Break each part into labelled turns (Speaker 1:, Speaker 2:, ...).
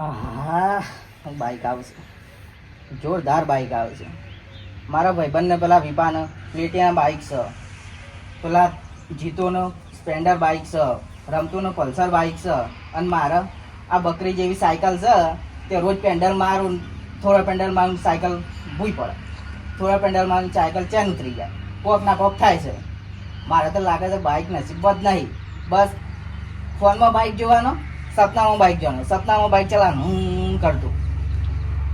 Speaker 1: આહા bike આવશે જોરદાર bike આવશે મારા ભાઈબંધને પેલા વિપાને પ્લેટિયા બાઈક છે. પેલા જીતોનો સ્પેન્ડર બાઇક છે, રમતુનો પલ્સર બાઇક છે, અને મારે આ બકરી જેવી સાયકલ છે, તે રોજ પેન્ડલ મારું, થોડા પેન્ડલ મારું સાયકલ ભૂઈ પડે. થોડા પેન્ડલ મારું સાયકલ ચેન ઉતરી જાય. કોક ના કોક થાય છે. મારે તો લાગે છે બાઈક નસીબ જ નહીં. બસ ફોનમાં બાઈક જોવાનો. સપનામાં બાઈક જવાનું. સપનામાં બાઇક ચલાવવાનું. હું કરતું.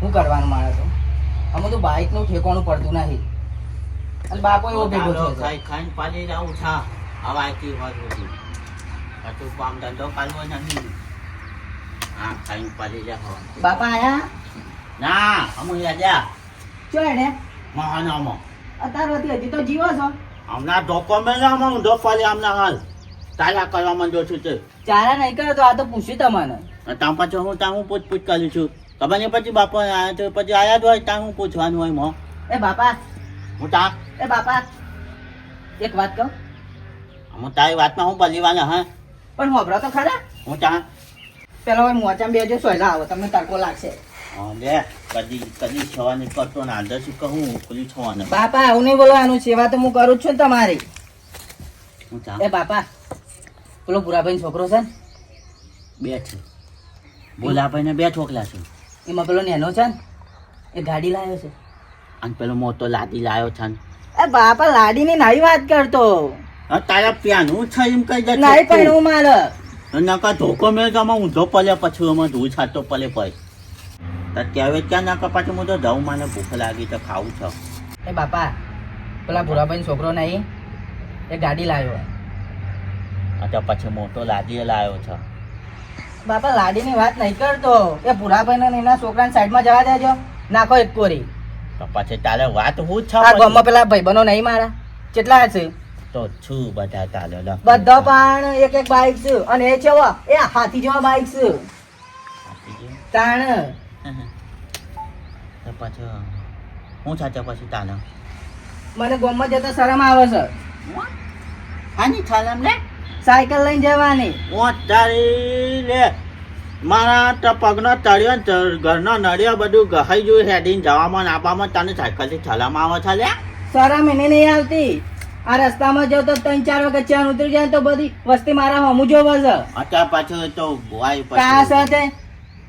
Speaker 1: શું કરવાનું મારે તો. અમે તો બાઈકનું ઠેકાણું પડતું નથી અને બાપો એવો ભેગો થયો છે
Speaker 2: ખાઈ ખાઈને પાલી જાઉં છા હવાથી વાત બધી. પાછું કામ ધંધો કાઢવો નથી હા ખાઈને પાલી જાઓ
Speaker 1: બાપા આયા?
Speaker 2: ના અમે યાદ્યા
Speaker 1: ચો એને?
Speaker 2: મહાનામાં.
Speaker 1: અત્યાર હજી તો જીવો છો.
Speaker 2: હમણાં ડોક્યુમેન્ટ આમાં ઊંધો પાલી હમણાં હાલ. તારા કરવા માંડ્યો છું? તે
Speaker 1: ચારા નહીં કરો તો આ તો પૂછ્યું તમને.
Speaker 2: ત્યાં પાછું હું ત્યાં હું પૂછપૂછ કરું છું. ખબર નહીં પછી બાપા આયા તો પછી આયા જ હોય ત્યાં હું પૂછવાનું હોય મો.
Speaker 1: એ બાપા.
Speaker 2: હું તા
Speaker 1: એ બાપા. એક વાત કહું?
Speaker 2: હું તારી વાતમાં હું બલીવાના હા?
Speaker 1: પણ હોભળો તો ખરા.
Speaker 2: હું તા
Speaker 1: પેલો હોય મોચામાં બેજો સોયલા આવો તમને તડકો લાગશે.
Speaker 2: હા, લે. કદી કદી છવાની કરતો ને આદર શું કહું? પેલી છવાને?
Speaker 1: બાપા આવું નહીં બોલવાનું સેવા તો હું કરું છું ને તમારી. એ બાપા. પેલો ભૂરાભાઈ છોકરો છે ને?
Speaker 2: બે છે બોલાભાઈને બે છોકરા છે.
Speaker 1: એમાં પેલો નેનો છે ને એ ગાડી લાવ્યો છે.
Speaker 2: અને પેલો મોટો લાદી લાયો છે ને.
Speaker 1: એ બાપા લાડીની નાઈ વાત કરતો.
Speaker 2: હા, તારા પ્યાનું છે એમ કઈ દે
Speaker 1: નાઈ પણ હું મારે.
Speaker 2: નકા ધોકો મેં તો આમાં ઊંધો પલે પછી આમાં ધૂળ છાતો પલે પછી તો કહેવે ક્યાં નાકા પાછું હું તો જાઉં મને ભૂખ લાગી તો ખાવું છે.
Speaker 1: એ બાપા પેલા ભૂરાભાઈ છોકરો નહીં એ ગાડી લાવ્યો
Speaker 2: આ તો પછી મોટો લાદી લાયો છે.
Speaker 1: બાપા લાડીની વાત નહીં કરતો. એ ભૂરાભાઈ ને એના છોકરાને સાઈડમાં જવા દેજો. નાખો એક કોરી.
Speaker 2: તો પછી તારે વાત હું છે
Speaker 1: આ? ગામમાં પેલા ભાઈબંધો નહીં મારા. કેટલા છે
Speaker 2: તો છું બધા ચાલે લો.
Speaker 1: બધા પણ એક એક બાઈક છે અને એ છે એ હાથી જેવા બાઈક છે તાણ.
Speaker 2: તો પછી હું સાથે પછી તાલે
Speaker 1: મને ગામમાં જતા શરમ આવે છે.
Speaker 2: આની થાલમ લે
Speaker 1: સાયકલ લઈને જવાની.
Speaker 2: હું તારી લે મારા તો પગનો તળ્યો ને ઘરનો નળિયો બધું ગહાઈ જોયું હેડીને જવામાં આપવામાં તને સાયકલથી ઠલામાં આવે છે લે
Speaker 1: શરમ એને નહીં આવતી. આ રસ્તામાં જાવ તો ત્રણ ચાર વખત ચાર ઉતરી જાય તો બધી વસ્તી મારા હમું જોવે છે.
Speaker 2: અત્યાર પાછું તો ભાઈ
Speaker 1: કા
Speaker 2: પછી
Speaker 1: સાથે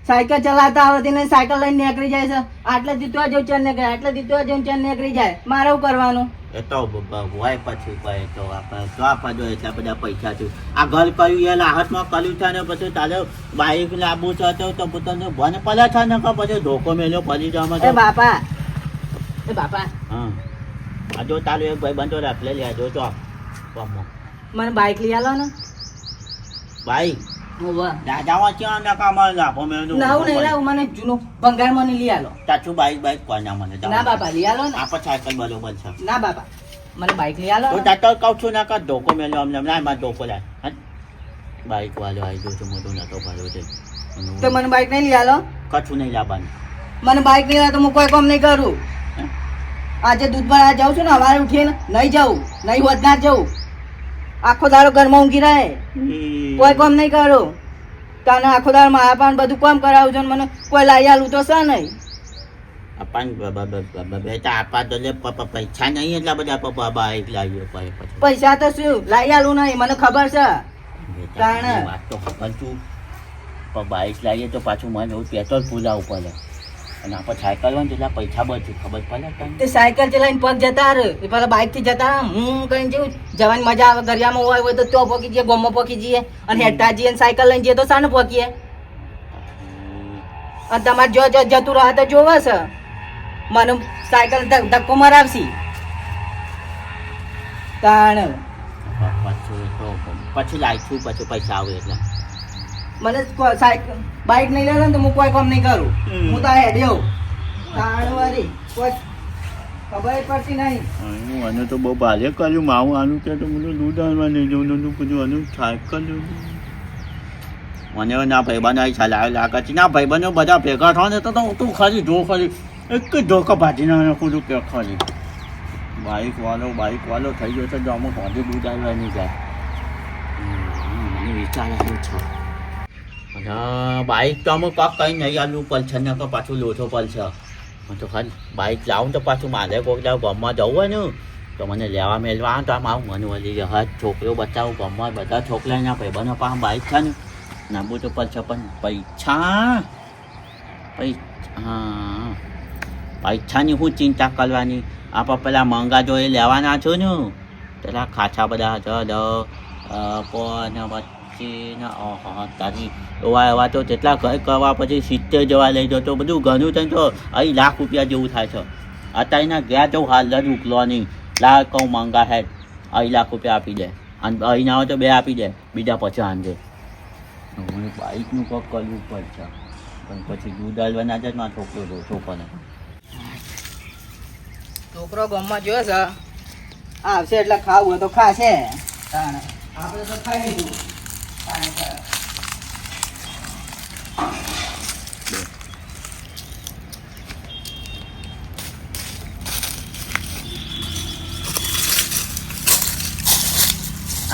Speaker 1: સાયકલ ચલાવતા આવતી ને સાયકલ લઈને નીકળી જાય છે. આટલે દીધવા જવું ચાર નીકળે આટલે દીધવા જવું ચાર નીકળી જાય. મારે કરવાનું?
Speaker 2: એ તો બ- પછી ભાઈ તો આપણે તો આપણે એટલા બધા પૈસા છે. આ ઘર કર્યું એ લાહતમાં કર્યું છે ને પછી તારે બાઈક લાવવું છે તો તો પોતાને ભને પડે છે ને કે પછી ધોકો મેલ્યો પડી જવામાં
Speaker 1: એ બાપા. એ બાપા.
Speaker 2: હા. જો તારું એક ભાઈ બંધો રાખલે લે જો.
Speaker 1: મને બાઈક લઈ આલો ને.
Speaker 2: બાઈક. દાદામાં ક્યાં નકામાં લાભો મેં
Speaker 1: નવું નહીં લાવું મને જૂનું ભંગાર મને લઈ આલો.
Speaker 2: તાચું બાઈક બાઈક મને
Speaker 1: ના બાપા લઈ આલો ને.
Speaker 2: આપણે સાયકલ બરોબર છે.
Speaker 1: ના બાપા મને બાઈક લઈ આલો
Speaker 2: તો
Speaker 1: ને.
Speaker 2: કહું છું ના કા ધોકો મેલ્યો અમને. ના માં ધોકો લાય બાઈક વાળો આવી ગયો છે મોટો નતો ભર્યો છે.
Speaker 1: તો મને બાઈક નહીં લઈ આલો?
Speaker 2: કશું નહીં લાવવાનું.
Speaker 1: મને બાઈક નહીં તો હું કોઈ કામ નહીં કરું. આજે દૂધ ભરા જાઉં છું ને સવારે ઉઠીને નહીં જાઉં નહીં હોત ના જવું આખો દાડો ઘરમાં ઊંઘી રહે. કોઈ કામ નહીં કરો. તને આખો દાડો મારા પાન બધું કામ કરાવું છું ને મને કોઈ લાઈ આલું તો છે નહીં.
Speaker 2: અપાન બેટા આપા તો લે પૈસા નહીં એટલા બધા પપ્પા પછી પછી.
Speaker 1: પૈસા તો શું? લાઈ આલું નહીં મને ખબર છે.
Speaker 2: કારણ વાત તો ખબર છું. બાઈક લાવીએ તો પાછું મને પેટ્રોલ પુલાવું પડે. અને આપણે સાયકલ હોય ને એટલા પૈસા બચું ખબર પડે તને?
Speaker 1: તે સાયકલ ચલાવીને પગ જતા રહે. એ પેલા બાઇકથી જતા હું કઈ જેવું જવાની મજા આવે ગરિયામાં હોય હોય તો તો પોકી જઈએ ગોમમાં પોકી જઈએ. અને હેઠા જઈએ સાયકલ લઈને જઈએ તો સાને પોકીએ. અને તમારે જો જતું રહે તો જોવે છે. મને સાયકલ ધક્કો મરાવશી. તાણ.
Speaker 2: પછી લાવીશું પછી પૈસા આવે એટલે.
Speaker 1: મને સાયકલ બાઇક નહીં લેવાનું તો હું કોઈ કામ નહીં કરું. હું તો હેડ્યો. તાણ વાળી કોઈ ખબર પડતી નહીં.
Speaker 2: આનું તો બહુ ભારે કર્યું. માવું આનું કે તો મને દૂધ આલવા નહીં જવું નતું બધું આનું સાયકલ મને ના ભાઈબંધ આવી ચાલે આવે લાગે ના ભાઈબંધો બધા ભેગા થવા ને તો તો ખરી જો ખરી એક જ ધોકા ભાજી ના નાખું છું કે ખરી વાળો વાળો થઈ ગયો છે તો અમુક હોદી દૂધ આવવા નહીં જાય. વિચાર આવ્યો છે. હા બાઈક તો અમુક કાંક કઈ નહીં આલવું પડશે, ને તો પાછું લોચો પડશે. હું તો ખાલી બાઇક લાવું તો પાછું મારે કોઈક લાવ ગામમાં જવું હોય ને, તો મને લેવા મેળવા તો આમ આવું મને વળી હા છોકરો બચાવું ગામમાં બધા છોકરાના ભાઈબંધો પાસે બાઈક છે ને નાબુ તો પડશે, પણ પૈસા પૈસા, હા. પૈસાની શું ચિંતા કરવાની? આપણે પેલા મંગા જોઈએ લેવાના છો ને, પેલા ખાચા બધા જ કોને પણ વચ્ચે ને, ઓહો, તારી એવા એવા તો જેટલા ઘર કરવા પછી સિત્તેર જવા લઈ જતો, બધું ઘણું થઈને તો અહીં લાખ રૂપિયા જેવું થાય છે. અત્યારના ગયા તો હાલ જ ઉકલો નહીં. લાખ કહું મંગા હે, અહીં લાખ રૂપિયા આપી દે. અને અહીં ના હોય તો બે આપી દે, બીજા પછી આંધે. મને બાઈકનું કોક કરવું પડશે. પણ પછી દૂધ હાલવાના જ માં છોકરો છોકરાને.
Speaker 1: છોકરો ગામમાં જોયો છે. આવશે એટલે ખાવું તો ખાશે. આપણે તો ખાઈ લીધું.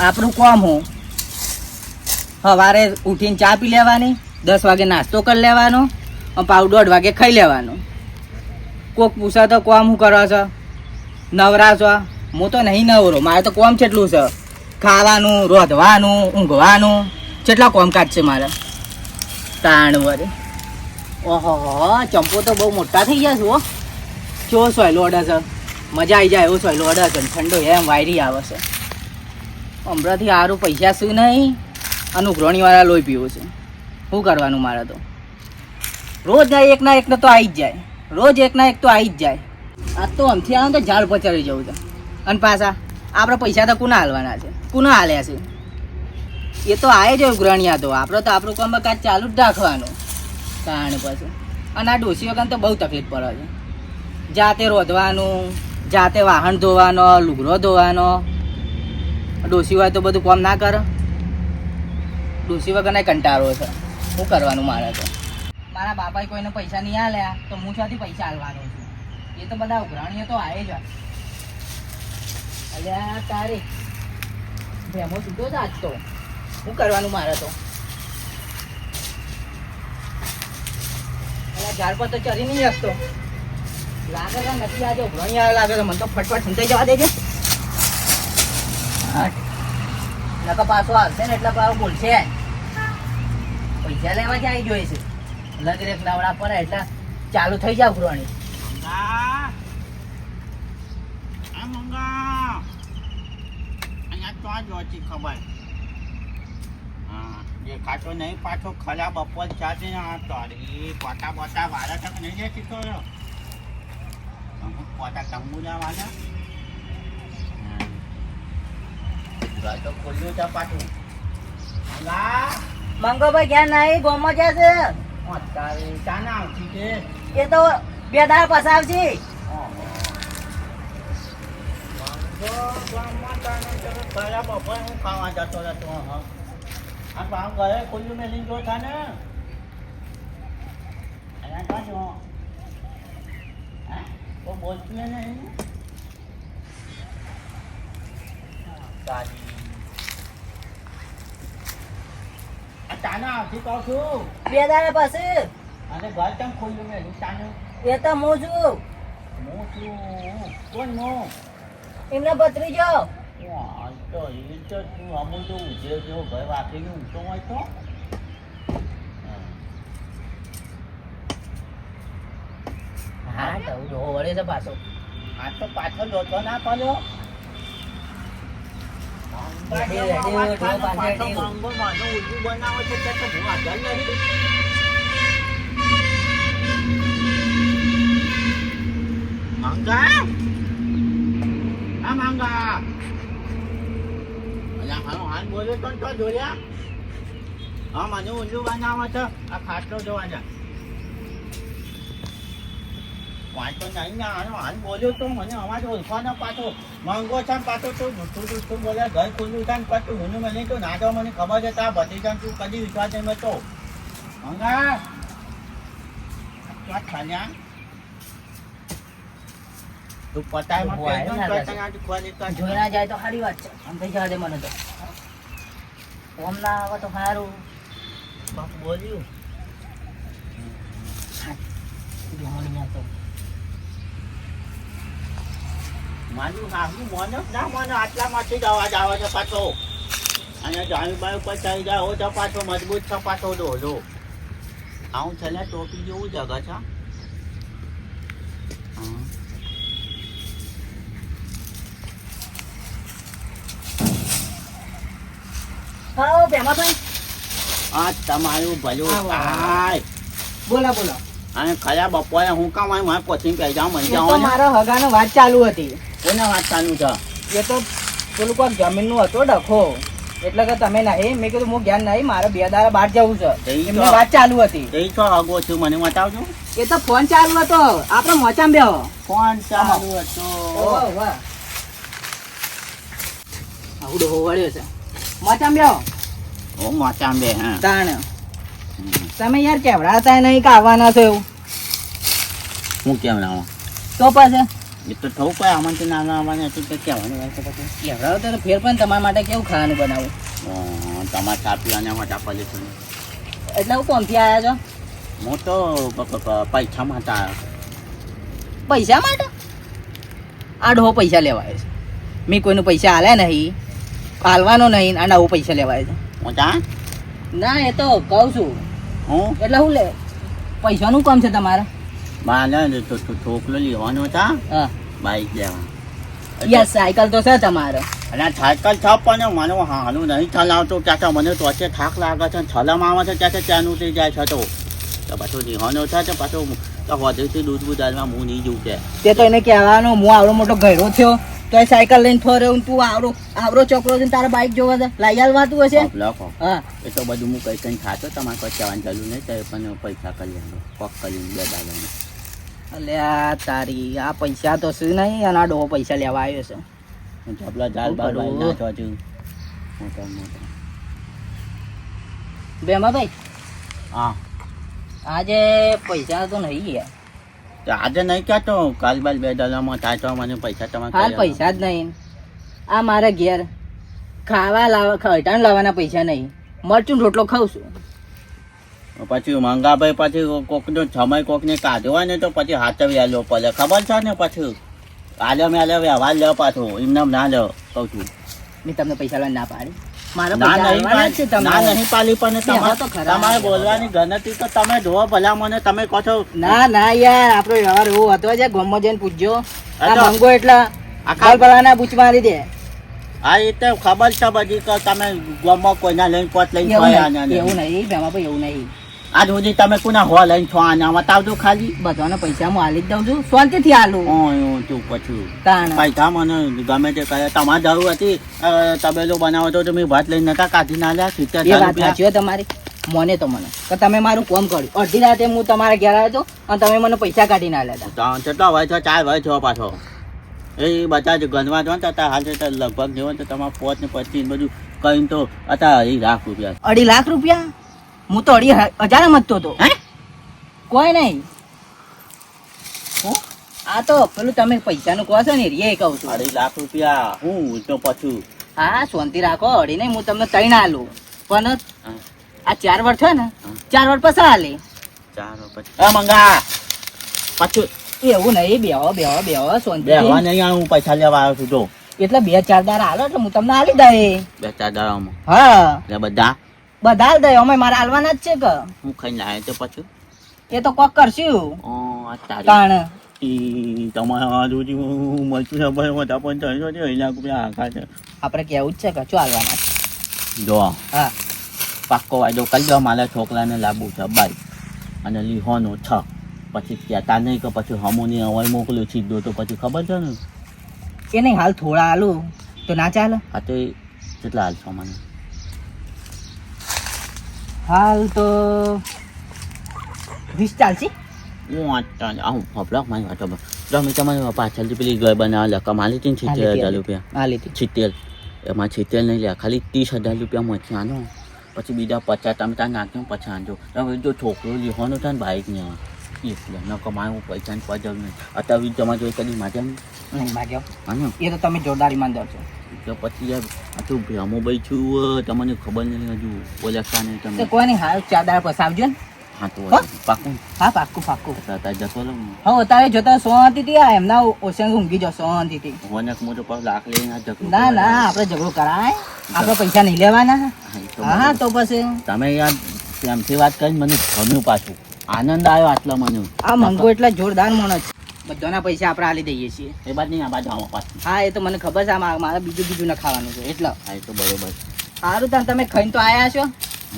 Speaker 1: આપણું કોમ હું? સવારે ઉઠીને ચા પી લેવાની, દસ વાગે નાસ્તો કરી લેવાનો પાવ દોઢ વાગે ખાઈ લેવાનો. કોક પૂછે તો કોમ હું કરો છો? નવરા છો હું તો નહીં નવરો, મારે તો કોમ કેટલું છે. ખાવાનું, રોધવાનું, ઊંઘવાનું. કેટલા કોમકાજ છે મારે? તાણ વરે. ઓહો, ચંપો તો બહુ મોટા થઈ ગયા છો ચો સોયલો અડે છે મજા આવી જાય એવો સોયલો અડે છે ઠંડો એમ વાયરી આવે છે. હમણાંથી સારું પૈસા શું નહીં, અને ઉઘરણીવાળા લોહી પીવું છે. શું કરવાનું મારે તો? રોજ ના એક ના એક ને તો આવી જ જાય. રોજ એક ના એક તો આવી જ જાય. આ તો આમથી આવે તો ઝાડ પચાવી જવું છે. અને પાછા? આપણે પૈસા તો કુના હાલવાના છે? કુના હાલ્યા છે? એ તો આવે જ ઉઘરણિયા તો. આપણે તો આપણું કામકાજ ચાલુ જ રાખવાનું. કારણ પછી. અને આ ડોસી વગર તો બહુ તકલીફ પડે છે. જાતે રોધવાનું, જાતે વાહન ધોવાનો લુગરો ધોવાનો. ડોસી હોય તો બધું કામ ના કરે. ડોસી વગરને કંટાળો છે. શું કરવાનું મારે તો? મારા બાપાએ કોઈને પૈસા નહીં આલ્યા, તો હું ત્યાંથી પૈસા આલવાનો છું? એ તો બધા ઉઘરાણીઓ તો આવે જ. અલ્યા, તારે. ભેમો સીધો જ આજ તો. શું કરવાનું મારે તો? અલ્યા, ઝાડ પર તો ચરી નહીં શકતો લાગે તો નથી આજે ઉભરણી આવે, લાગે તો મને તો ફટફટ સંતાઈ જવા દેજે. નકો પાછો આવશે ને એટલે પાછો બોલશે. પૈસા લેવા ક્યાંય જોઈએ છે લગરેક નવડા પર એટલે ચાલુ થઈ જાવ
Speaker 2: ઉભરણી. આ મંગા. અહીંયા તો જ ઓછી ખબર. દેખાતો નહીં પાછો ખરા બપોર ને આ તારી પોતા પોતા વાળા તક નહીં જતી તો અમુક પોતા તંબુના વાળા તો ખુલ્લું છે પાછું. મંગો
Speaker 1: ભાઈ ક્યાં નહીં ગોમાં જશે
Speaker 2: અત્યારે ચાના આવતી છે.
Speaker 1: એ તો બે દાળ પસાવશે
Speaker 2: ચાના આવતી કહું છું
Speaker 1: બે દાળ પછી?
Speaker 2: અને ઘર કેમ ખુલ્લું મેલું ચાનું
Speaker 1: એ તો હું છું.
Speaker 2: હું છું. કોણ હું?
Speaker 1: એમને ભત્રીજો
Speaker 2: વાહ, તો એ તો તું અમુલ તો ઉજે જો ઘર વાપરીને ઊંઘતો હોય તો
Speaker 1: હા તો ડોહો વળે છે પાછો
Speaker 2: આ તો પાછળ લોચો ના પડ્યો
Speaker 1: રેડી, રેડી, રેડી, પાછળ રેડી.
Speaker 2: મંગો માનો ઉલ્લુ બનાવે છે તે તો હું હાજર નહીં મંગા આ મંગા અલા હાલો, હાલ બોલ્યો તો તો જોયા હા મને ઉલ્લુ બનાવે છે. આ ખાટલો જોવા જા. વાંચો નહીં ના આનો હાલ બોલ્યો તો મને અવાજ ઓળખવાનો પાછો. મંગો છે પાછો તો દુઠું દુઠું બોલે ઘર ખુલ્લું છે ને પાછું હું મને તો ના તો મને ખબર છે તારા ભતીજા તું કદી વિશ્વાસ નહીં મેં તો મંગા ખાલ્યા? તું પતાય
Speaker 1: આવ્યો ને ના જાય તો સારી વાત છે. આમ થઈ જવા દે મને તો. ઓમ ના આવે તો સારું.
Speaker 2: બાપ બોલ્યું. મોનો ના મોનો આટલામાંથી જ અવાજ આવે છે પાછો. અને જાણીબાઈ ઉપર ચડી જાય તો પાછો મજબૂત છે પાછો ડોલો આવું છે ને ટોપી જેવું જગા છે. હા.
Speaker 1: હા ભેમાભાઈ
Speaker 2: આ તમારું ભલું. થાય.
Speaker 1: બોલો બોલો.
Speaker 2: અને ખરા બપોરે હું કામ આવી મારે કોચિંગ જાઉં મને જાઉં
Speaker 1: મારા હગાનો વાત ચાલુ હતી.
Speaker 2: કોને વાત ચાલુ છે?
Speaker 1: એ તો પેલું કોઈક જમીનનું હતો ડખો. એટલે કે તમે નહીં મેં કીધું હું જ્ઞાન નહીં મારે બે દાડા બહાર જવું છે. એમની વાત ચાલુ હતી.
Speaker 2: એ તો હગો છું મને બતાવજો.
Speaker 1: એ તો ફોન ચાલુ હતો. આપણે મોચામ બે
Speaker 2: ફોન ચાલુ હતો.
Speaker 1: આવું ડોહો વળ્યો છે. મોચામ બેહો
Speaker 2: ઓ મોચામ બે હા.
Speaker 1: તાણ. તમે યાર કેવડાતા નહીં કે આવવાના છો એવું?
Speaker 2: હું કેમ
Speaker 1: તો પછી?
Speaker 2: એ તો થવું કોઈ આમંત્રણ ના આવવાનું હતું કે કહેવાનું હોય તો પછી.
Speaker 1: કેવડાવો તો ફેર પણ તમારા માટે કેવું ખાવાનું બનાવું?
Speaker 2: તમારે ચા પીવાના મોટા છે
Speaker 1: એટલે હું કોમથી આવ્યા છો?
Speaker 2: હું તો પૈસા માટે આવ્યો
Speaker 1: પૈસા માટે? આ ડોહો પૈસા લેવાય છે. મેં કોઈનું પૈસા આલ્યા નહીં. આલવાનો નહીં અને આવું પૈસા લેવાય છે.
Speaker 2: મોટા
Speaker 1: ના એ તો કહું છું.
Speaker 2: હું?
Speaker 1: એટલે શું લે. પૈસાનું કામ છે તમારે.
Speaker 2: મારે તો છોકરો લેવાનો હતા
Speaker 1: હા?
Speaker 2: બાઈક લેવા.
Speaker 1: યસ સાયકલ તો છે તમારે.
Speaker 2: અને સાયકલ છ પણ મને હાલું નહીં ચલાવતો. ત્યાં મને તો છે થાક લાગે છે છલમ આવે છે ત્યાં ત્યાં ઉતરી જાય છે તો. પાછો લેવાનો થાય તો પાછું તો વધુથી દૂધ બુધારમાં હું નહીં જવું કે.
Speaker 1: તે તો એને કહેવાનો હું આવડો મોટો ઘયડો થયો. તો એ સાયકલ લઈને ફરે હું તું આવરો આવડો છોકરો છે તારા બાઈક જોવા છે લાઈ આલવાતું હશે?
Speaker 2: લખો
Speaker 1: હા.
Speaker 2: એ તો બધું હું કઈ કંઈ ખાતો તમારે કોઈ કહેવાની ચાલુ નહીં તો પણ પૈસા કરી આલો પગ કરીને બે દાદાને
Speaker 1: આ તારી આ પૈસા તો શું નહીં અને આ ડોહો પૈસા લેવા આવ્યો છે.
Speaker 2: હું ચોપલા જાલ બાર બાર? નાચવા છું. મોટા મોટા.
Speaker 1: બેમાભાઈ
Speaker 2: હા.
Speaker 1: આજે પૈસા તો નહીં યાર.
Speaker 2: આજે નહીં કહેતો કાલ બાલ બે દાદામાં થાય તો મને પૈસા તમારે
Speaker 1: હાલ પૈસા જ નહીં. આ મારા ઘેર ખાવા લાવવા ખટાણ લાવવાના પૈસા નહીં. મરચું રોટલો ખાઉં છું.
Speaker 2: પછી મંગાભાઈ પછી કોકનો સમય કોકને કાઢ્યો હોય ને તો પછી હાથવી આલો પડે. ખબર છે ને પછી? કાલે મેલે વ્યવહાર લો પાછું. એમને ના લો કહું છું.
Speaker 1: મેં તમને પૈસા લઈને ના પાડી. જ તમારે.
Speaker 2: બોલવાની ગણતરી તો તમે જોવો ભલા મને તમે કહો છો.
Speaker 1: ના ના યાર આપણો વ્યવહાર એવો હતો છે ગમો જઈને પૂછજો. આ મંગો એટલા
Speaker 2: આખા
Speaker 1: ભલાના બૂચ મારી દે.
Speaker 2: આ એ તો ખબર છે બધી કે તમે ગામમાં કોઈના લઈને કોટ લઈને
Speaker 1: એવું નહીં એવું એવું નહીં.
Speaker 2: આજ સુધી તમે કોના હો લઈને છો? આના બતાવજો ખાલી?
Speaker 1: બધાને પૈસા હું હાલી જ દઉં છું. શાંતિથી આલું
Speaker 2: ઓય તું પછી. પૈસા મને ગમે તે કહે તમારે જરૂર હતી. તમે જો બનાવો તો તમે ભાત લઈને નતા કાઢી ના લ્યા સિત્તેર રૂપિયા.
Speaker 1: તમારી. મને તો મને. કે તમે મારું કોમ કર્યું અડધી રાતે હું તમારા ઘેર આવ્યો હતો અને તમે મને પૈસા કાઢી ના લેતા.
Speaker 2: કેટલા હોય છે? ચાર હોય છો પાછો. એ બધા જ ગણવા જો ને તો હાલ તો લગભગ જેવો તો તમારે પોચ ને પચીસ બધું કહીને તો અત્યારે અઢી લાખ રૂપિયા.
Speaker 1: અઢી લાખ રૂપિયા? હું તો અઢી હજાર મતતો હતો.
Speaker 2: હે?
Speaker 1: કોઈ નહીં. આ તો પેલું તમે પૈસાનું કહો છો ને રે કહું છું.
Speaker 2: અઢી લાખ રૂપિયા. હું તો પછી.
Speaker 1: હા શાંતિ રાખો અઢી નહીં હું તમને ત્રણ આલું. પણ આ ચાર વર્ષ છે ને ચાર વર્ષ પછી હાલે
Speaker 2: ચાર વર્ષ મંગા. પાછું.
Speaker 1: એવું નહીં બેહો બેહો બેહો
Speaker 2: બે
Speaker 1: શાંતિ
Speaker 2: હવા નહીં હું પૈસા લેવા આવ્યો છું જો.
Speaker 1: એટલે બે ચાર દાર હાલો એટલે હું તમને આલી દઈ
Speaker 2: બે ચાર દાડામાં.
Speaker 1: હા.
Speaker 2: બધા.
Speaker 1: બધા દઈ અમે મારે હાલવાના જ છે કે.
Speaker 2: હું ખાઈને લાવ્યો તો પછી?
Speaker 1: એ તો કોક કરશું.
Speaker 2: ઓ
Speaker 1: તાણ.
Speaker 2: તમારા આજુબાજુ મળતું છે ભાઈ મોટા પણ ત્રણસો છે અઢી લાખ રૂપિયા આખા છે.
Speaker 1: આપણે કેવું જ છે કે શું હાલવાના
Speaker 2: જો
Speaker 1: હા.
Speaker 2: પાક્કો વાયદો કરી દો મારા છોકરાને લાવવું છે બાઈ અને લીહોનો છ. પછી કહેતા નહીં કે પછી હમોની અવાજ મોકલ્યો સીધો તો પછી ખબર છે ને?
Speaker 1: એ નહીં હાલ થોડા હાલું તો ના ચાલે?
Speaker 2: હા તો કેટલા હાલ છો મને?
Speaker 1: હાલ તો વીસ ચાલશે.
Speaker 2: હું મારી વાતો તમે તમારી પાછળથી પેલી ઘર બનાવે લકમ આલી હતી ને સિત્તેર હજાર રૂપિયા.
Speaker 1: હા લીધી.
Speaker 2: સિત્તેર એમાં સિત્તેર નહીં લે ખાલી ત્રીસ હજાર રૂપિયા માંથી આનો. પછી બીજા પચાસ તમે ત્યાં નાખ્યો પછી હવે જો છોકરો લીહોનો થાય ને બાઈક ને એટલે ન કમાયું પૈસા ને પજલ નહીં. અત્યારે જમા જોઈ કદી માજે
Speaker 1: નહીં માગ્યો
Speaker 2: હા
Speaker 1: એ તો તમે જોરદાર ઈમાનદાર છો.
Speaker 2: તો પછી યાર તો ભ્રમો ભાઈ છું તમને ખબર નહીં હજુ. ઓળખતા નહીં તમે
Speaker 1: કોઈ નહીં હાલ ચાર દાડા પછી આવજો ને
Speaker 2: હા? તો પાકું?
Speaker 1: હા પાક્કું પાક્કું
Speaker 2: અત્યારે જતો રહું
Speaker 1: હા અત્યારે જતા શાંતિથી આ એમના ઓશન ઊંઘી જાવ સોંતી હતી
Speaker 2: હોનક મોટો પર લાખ લઈને ઝઘડો
Speaker 1: ના ના આપણે ઝઘડો કરાય. આપણે પૈસા નહીં લેવાના.
Speaker 2: હા,
Speaker 1: હા. તો પછી?
Speaker 2: તમે યાર એમથી વાત કરીને મને ગમ્યું પાછું. આનંદ આવ્યો આટલા મને.
Speaker 1: આ મંગો એટલે જોરદાર માણસ છે. બધાના પૈસા આપણે આલી દઈએ છીએ.
Speaker 2: એ બાદ નહીં આ બાજુ આવો પાછું.
Speaker 1: હા એ તો મને ખબર છે આ મારે બીજું બીજું ન ખાવાનું છે એટલે.
Speaker 2: હા એ તો બરોબર.
Speaker 1: સારું તાન તમે ખાઈને તો આયા છો?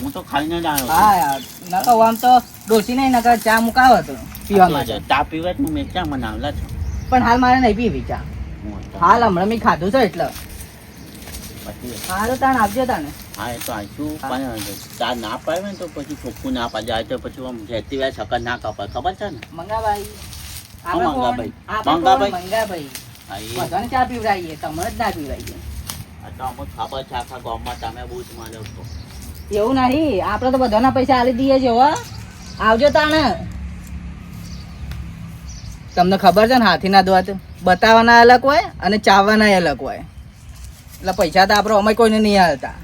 Speaker 2: હું તો ખાઈને જ આવ્યો
Speaker 1: હા યાર. નકો આમ તો ડોસી નહીં નકર ચા મુકાવો હતો પીવા માટે.
Speaker 2: ચા પીવા મેં ચા મને આવલા છું?
Speaker 1: પણ હાલ મારે નહીં પીવી ચા. હાલ હમણાં મેં ખાધું છે એટલે.
Speaker 2: પછી
Speaker 1: સારું તાણ આપજો તાને
Speaker 2: હા એ તો આવીશું પણ ચા ના પાડે ને તો પછી ચોખ્ખું ના પાડે આ તો પછી આમ ઘેરથી વાર સકર ના કપાય. ખબર છે ને?
Speaker 1: મંગાભાઈ
Speaker 2: હા,
Speaker 1: આપણે કોણ?
Speaker 2: મંગાભાઈ. મંગાભાઈ.
Speaker 1: મંગાભાઈ બધાને ચા પીવડાવીએ તમને જ ના પીવડાવીએ
Speaker 2: આ તો અમુક ખબર છે આખા ગામમાં તમે બહુ જ મારો છો.
Speaker 1: એવું નહીં આપણે તો બધાના પૈસા આલી દઈએ છે હો. આવજો તાણે. તમને ખબર છે ને હાથીના દોત બતાવવાના અલગ હોય અને ચાવવાના અલગ હોય. એટલે પૈસા તો આપણે અમે કોઈને નહીં હાલતા